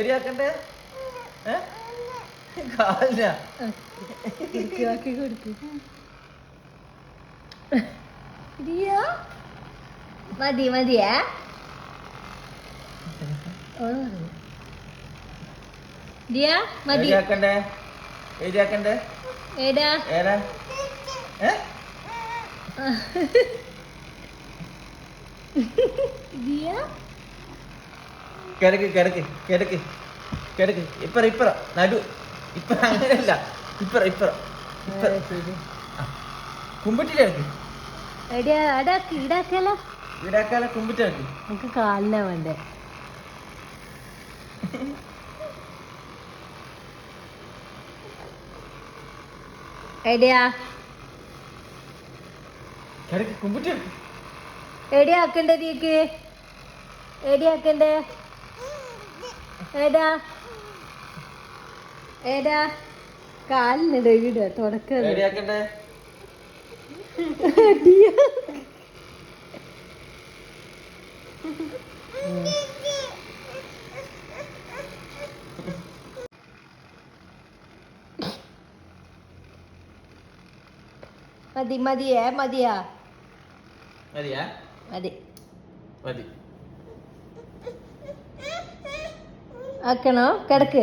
ശരിയാക്കണ്ടേ? മതി മതിയാ. മതി. ശരിയാക്കണ്ടേ? ശരിയാക്കണ്ടേ ഏടാ ഏടാ ഏ? ദിയ കിടക്ക് കിടക്ക് കിടക്ക് കിടക്ക്. ഇപ്പറ ഇപ്പറ നടു. ഇപ്പറ അങ്ങനെയല്ല. ഇപ്പറ ഇപ്പറ ഇപ്പറ. കുമ്പിട്ടില്ല എടിയാക്കണ്ടേ ഇടാക്കല നമുക്ക് കാലിനാ വേണ്ടേ? എടിയാ. കിടക്ക് കുമ്പിട്ട് കിടക്ക് എടി ആക്കണ്ടേ നീക്ക്? എടി ഏടാ ഏടാ കാലിനിട ഇട തുടക്കം മതി മതിയേ മതിയാ. മതിയാ? മതി. മതി. ആക്കണോ? കിടക്ക്.